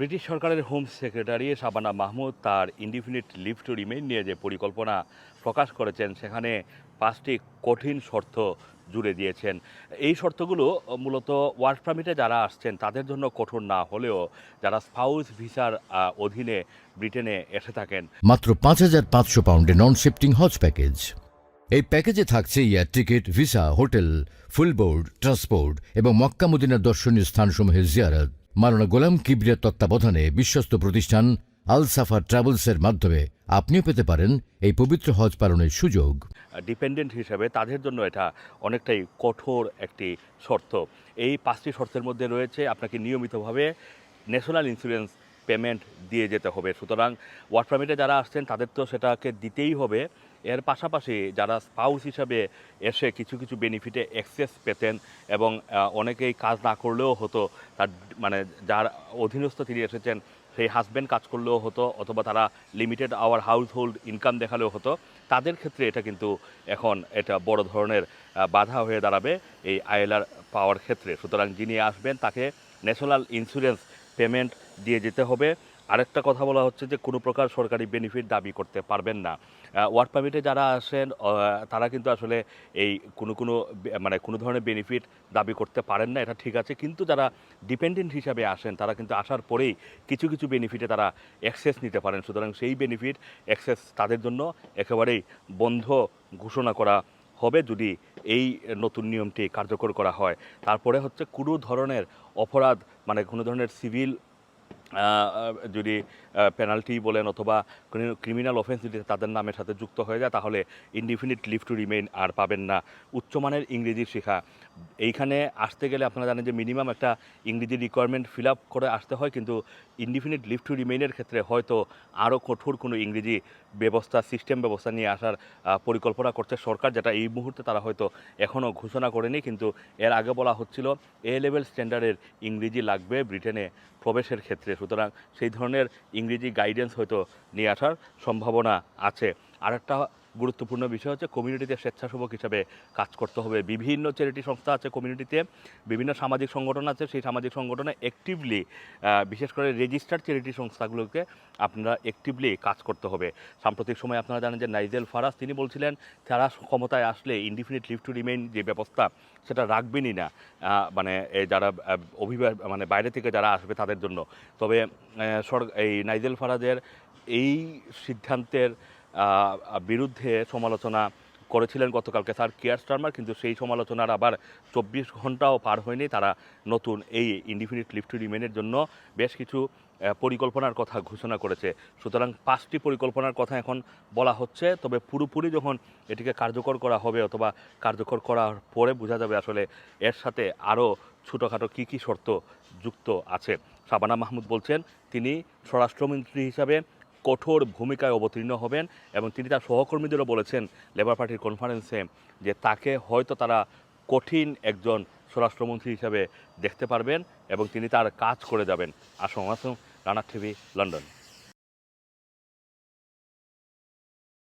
British সরকারের home secretary Shabana Mahmud তার indefinite leave to remain নিয়ে যে পরিকল্পনা প্রকাশ করেছেন, সেখানে পাঁচটি কঠিন শর্ত জুড়ে দিয়েছেন। এই শর্তগুলো মূলত ওয়ার্ক পারমিটে যারা আসছেন, তাদের জন্য কঠোর না হলেও যারা স্পাউস ভিসার অধীনে ব্রিটেনে এসে থাকেন। মাত্র পাঁচ হাজার পাঁচশো পাউন্ডে নন শিফটিং হজ প্যাকেজ। এই প্যাকেজে থাকছে air ticket, visa, hotel, full board, transport এবং মক্কা মদিনার দর্শনীয় স্থানসমূহের জিয়ারত। মারানা গোলাম কিবরিয়ার তত্ত্বাবধানে বিশ্বস্ত প্রতিষ্ঠান আল সাফার ট্রাভেলসের মাধ্যমে আপনিও পেতে পারেন এই পবিত্র হজ পালনের সুযোগ। ডিপেন্ডেন্ট হিসাবে তাদের জন্য এটা অনেকটাই কঠোর একটি শর্ত। এই পাঁচটি শর্তের মধ্যে রয়েছে আপনাকে নিয়মিতভাবে ন্যাশনাল ইন্স্যুরেন্স পেমেন্ট দিয়ে যেতে হবে। সুতরাং ওয়ার্ক পারমিটে যারা আসছেন তাদের তো সেটাকে দিতেই হবে। এর পাশাপাশি যারা স্পাউস হিসাবে এসে কিছু কিছু বেনিফিটে অ্যাক্সেস পেতেন এবং অনেকেই কাজ না করলেও হতো, তার মানে যার অধীনস্থ তিনি এসেছেন, সেই হাজব্যান্ড কাজ করলেও হতো অথবা তারা limited our household income দেখালেও হতো, তাদের ক্ষেত্রে এটা কিন্তু এখন এটা বড় ধরনের বাধা হয়ে দাঁড়াবে এই আইএলআর পাওয়ার ক্ষেত্রে। সুতরাং যিনি আসবেন তাকে ন্যাশনাল ইন্স্যুরেন্স পেমেন্ট দিয়ে যেতে হবে। আরেকটা কথা বলা হচ্ছে যে কোনো প্রকার সরকারি বেনিফিট দাবি করতে পারবেন না। ওয়ার্ক পারমিটে যারা আসেন তারা কিন্তু আসলে এই কোনো কোনো মানে কোনো ধরনের বেনিফিট দাবি করতে পারেন না, এটা ঠিক আছে। কিন্তু যারা ডিপেন্ডেন্ট হিসাবে আসেন, তারা কিন্তু আসার পরেই কিছু কিছু বেনিফিটে তারা অ্যাক্সেস নিতে পারেন। সুতরাং সেই বেনিফিট অ্যাক্সেস তাদের জন্য একেবারেই বন্ধ ঘোষণা করা হবে যদি এই নতুন নিয়মটি কার্যকর করা হয়। তারপরে হচ্ছে কোনো ধরনের অপরাধ মানে কোনো ধরনের সিভিল যদি পেনাল্টি বলেন অথবা ক্রিমিনাল অফেন্স যদি তাদের নামের সাথে যুক্ত হয়ে যায়, তাহলে ইনডিফিনিট লিভ টু রিমেইন আর পাবেন না। উচ্চমানের ইংরেজি শেখা। এইখানে আসতে গেলে আপনারা জানেন যে মিনিমাম একটা ইংরেজি রিকোয়ারমেন্ট ফিল আপ করে আসতে হয়, কিন্তু ইনডিফিনিট লিভ টু রিমেইনের ক্ষেত্রে হয়তো আরও কঠোর কোনো ইংরেজি ব্যবস্থা সিস্টেম ব্যবস্থা নিয়ে আসার পরিকল্পনা করছে সরকার, যেটা এই মুহূর্তে তারা হয়তো এখনও ঘোষণা করেনি, কিন্তু এর আগে বলা হচ্ছিল এ লেভেল স্ট্যান্ডার্ডের ইংরেজি লাগবে ব্রিটেনে প্রবেশের ক্ষেত্রে। সুতরাং সেই ধরনের ইংরেজি গাইডেন্স হয়তো নিয়ে আসার সম্ভাবনা আছে। আরেকটা গুরুত্বপূর্ণ বিষয় হচ্ছে কমিউনিটিতে স্বেচ্ছাসেবক হিসাবে কাজ করতে হবে। বিভিন্ন চ্যারিটি সংস্থা আছে কমিউনিটিতে বিভিন্ন সামাজিক সংগঠন আছে। সেই সামাজিক সংগঠনে অ্যাক্টিভলি বিশেষ করে রেজিস্টার্ড চ্যারিটি সংস্থাগুলোকে আপনারা অ্যাক্টিভলি কাজ করতে হবে। সাম্প্রতিক সময় আপনারা জানেন যে নাইজেল ফারাজ, তিনি বলছিলেন, তারা ক্ষমতায় আসলে ইনডিফিনিট লিভ টু রিমেইন যে ব্যবস্থা, সেটা রাখবেনই না। মানে যারা অভিবাস মানে বাইরে থেকে যারা আসবে তাদের জন্য। তবে এই নাইজেল ফারাজের এই সিদ্ধান্তের বিরুদ্ধে সমালোচনা করেছিলেন গতকালকে স্যার কেয়ার স্টারমার, কিন্তু সেই সমালোচনার আবার চব্বিশ ঘন্টাও পার হয়নি তারা নতুন এই ইনডিফিনিট লিভ টু রিমেনের জন্য বেশ কিছু পরিকল্পনার কথা ঘোষণা করেছে। সুতরাং পাঁচটি পরিকল্পনার কথা এখন বলা হচ্ছে, তবে পুরোপুরি যখন এটিকে কার্যকর করা হবে অথবা কার্যকর করার পরে বোঝা যাবে আসলে এর সাথে আরও ছোটোখাটো কী কী শর্ত যুক্ত আছে। শাবানা মাহমুদ বলছেন, তিনি স্বরাষ্ট্রমন্ত্রী হিসাবে কঠোর ভূমিকায় অবতীর্ণ হবেন এবং তিনি তার সহকর্মীদেরও বলেছেন লেবার পার্টির কনফারেন্সে যে তাকে হয়তো তারা কঠিন একজন স্বরাষ্ট্রমন্ত্রী হিসাবে দেখতে পারবেন এবং তিনি তার কাজ করে যাবেন। Assam Assam Rana TV London